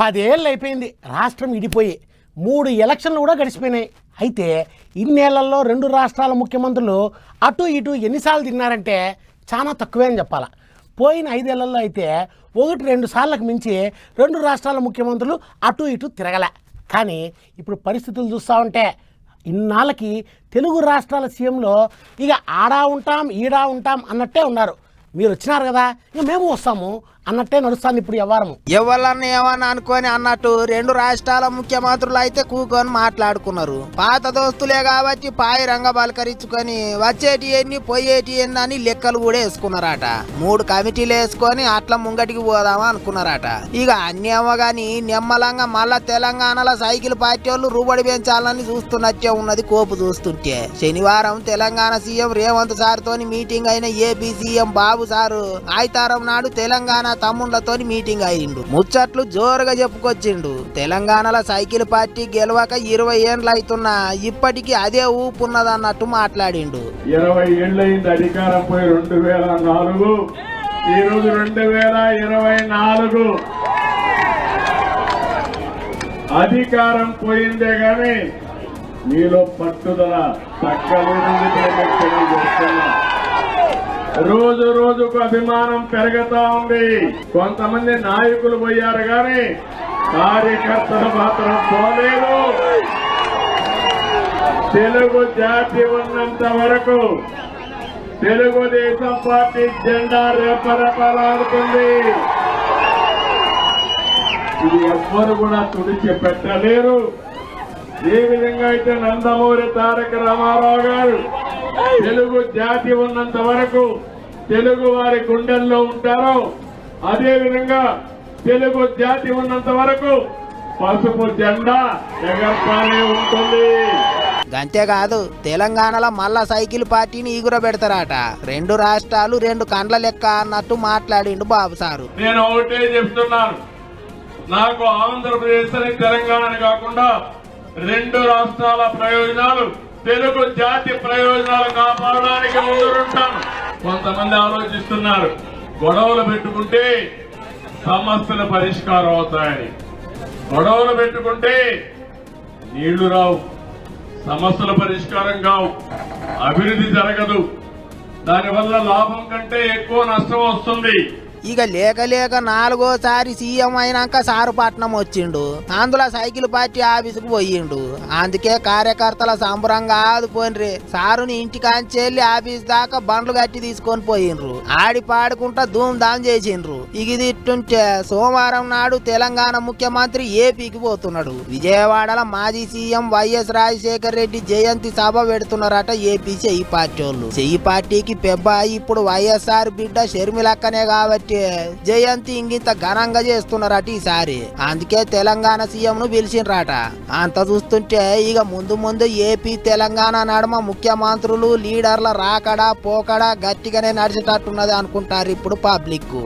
పదేళ్ళు అయిపోయింది రాష్ట్రం ఇడిపోయి. మూడు ఎలక్షన్లు కూడా గడిచిపోయినాయి. అయితే ఇన్నేళ్ళలో రెండు రాష్ట్రాల ముఖ్యమంత్రులు అటు ఇటు ఎన్నిసార్లు తిన్నారంటే చాలా తక్కువే అని చెప్పాల. పోయిన ఐదేళ్ళలో అయితే ఒకటి రెండు సార్లకు మించి రెండు రాష్ట్రాల ముఖ్యమంత్రులు అటు ఇటు తిరగలే. కానీ ఇప్పుడు పరిస్థితులు చూస్తూ ఉంటే ఇన్నాళ్ళకి తెలుగు రాష్ట్రాల సీఎంలో ఇక ఆడా ఉంటాం ఈడా ఉంటాం అన్నట్టే ఉన్నారు. మీరు వచ్చినారు కదా? ఇక మేము వస్తాము. అన్నట్టే నడుస్తాను ఇప్పుడు వ్యవహారం ఎవరన్నా ఏమన్నా అనుకొని అన్నట్టు రెండు రాష్ట్రాల ముఖ్యమంత్రులు అయితే కూకొని మాట్లాడుకున్నారు. పాత దోస్తులే కాబట్టి పాయి రంగ బలకరించుకొని వచ్చేటి ఎన్ని పోయేటి ఎన్ని అని లెక్కలు కూడా వేసుకున్నారట. మూడు కమిటీలు వేసుకొని అట్లా ముంగటికి పోదామా అనుకున్నారట. ఇక అన్ని అవ్వగాని గాని నిమ్మలంగా మళ్ళా తెలంగాణలో సైకిల్ పార్టీ వాళ్ళు రూబడి పెంచాలని చూస్తున్నట్టే ఉన్నది కోపు చూస్తుంటే. శనివారం తెలంగాణ సీఎం రేవంత్ సార్ తోని మీటింగ్ అయిన ఏపీ సీఎం బాబు సారు. ఆయితారం నాడు తెలంగాణ తమ్ముళ్ళతో మీటింగ్ అయిండు. ముచ్చట్లు జోరుగా చెప్పుకొచ్చిండు. తెలంగాణలో సైకిల్ పార్టీ గెలవక ఇరవై ఏండ్లు అవుతున్నా ఇప్పటికీ అదే ఊపు ఉన్నదన్నట్టు మాట్లాడిండు. ఇరవై ఏళ్ళైంది అధికారం పోయి రెండు వేల నాలుగు. ఈ రోజు రెండు వేల ఇరవై నాలుగు. అధికారం పోయిందే గాని మీలో పట్టుదల తగ్గలేదని తెలియజేస్తున్నా రోజు రోజుకు అభిమానం పెరుగుతా ఉంది. కొంతమంది నాయకులు పోయారు గాని కార్యకర్తలు మాత్రం పోలేదు. తెలుగు జాతి ఉన్నంత వరకు తెలుగుదేశం పార్టీ జెండా రెపరెపలాడుతుంది ఇది ఎవ్వరు కూడా తుడిచి పెట్టలేరు. ఏ విధంగా అయితే నందమూరి తారక రామారావు గారు తెలుగు జాతి ఉన్నంత వరకు తెలుగు వారి గుండెల్లో ఉంటారో అదే విధంగా తెలుగు జాతి ఉన్నంత వరకు పసుపు జెండా ఎగర్పానే ఉంటుంది. అంతేకాదు తెలంగాణలో మళ్ళా సైకిల్ పార్టీని ఈగుర పెడతారట రెండు రాష్ట్రాలు రెండు కండ్ల లెక్క అన్నట్టు మాట్లాడిండు బాబు సారు. నేను ఒకటే చెప్తున్నాను. నాకు ఆంధ్రప్రదేశ్ అని తెలంగాణ కాకుండా రెండు రాష్ట్రాల ప్రయోజనాలు తెలుగు జాతి ప్రయోజనాలు కాపాడడానికి ముందుంటాను కొంతమంది ఆలోచిస్తున్నారు. గొడవలు పెట్టుకుంటే సమస్యలు పరిష్కారం అవుతాయని. గొడవలు పెట్టుకుంటే నీళ్ళు రావు. సమస్యల పరిష్కారం కావు. అభివృద్ధి జరగదు. దానివల్ల లాభం కంటే ఎక్కువ నష్టం వస్తుంది. ఇక లేక లేక నాలుగోసారి సీఎం అయినాక సారుపట్నం వచ్చిండు. అందులో సైకిల్ పార్టీ ఆఫీసుకు పోయిండు. అందుకే కార్యకర్తల సంబరంగా ఆదుపోయినరి సారుని ఇంటికాంచెల్లి ఆఫీస్ దాకా బండ్లు కట్టి తీసుకొని పోయిండ్రు. ఆడి పాడుకుంటా ధూమ్ ధామ్ చేసిండ్రు. ఇక ఇది ఇట్టుంటే సోమవారం నాడు తెలంగాణ ముఖ్యమంత్రి ఏపీకి పోతున్నాడు. విజయవాడలో మాజీ సీఎం వైఎస్ రాజశేఖర్ రెడ్డి జయంతి సభ పెడుతున్నారట ఏపీ చెయ్యి పార్టీ వాళ్ళు. చెయ్యి పార్టీకి పెబ్బాయి ఇప్పుడు వైఎస్ఆర్ బిడ్డ షర్మిలక్కనే కాబట్టి జయంతి ఇంగింత ఘనంగా చేస్తున్నారట ఈసారి. అందుకే తెలంగాణ సీఎం ను పిలిచిండ్రట. అంత చూస్తుంటే ఇక ముందు ముందు ఏపీ తెలంగాణ నడుమ ముఖ్యమంత్రులు లీడర్ల రాకడా పోకడా గట్టిగానే నడిచేటట్టున్నది అనుకుంటారు ఇప్పుడు పబ్లిక్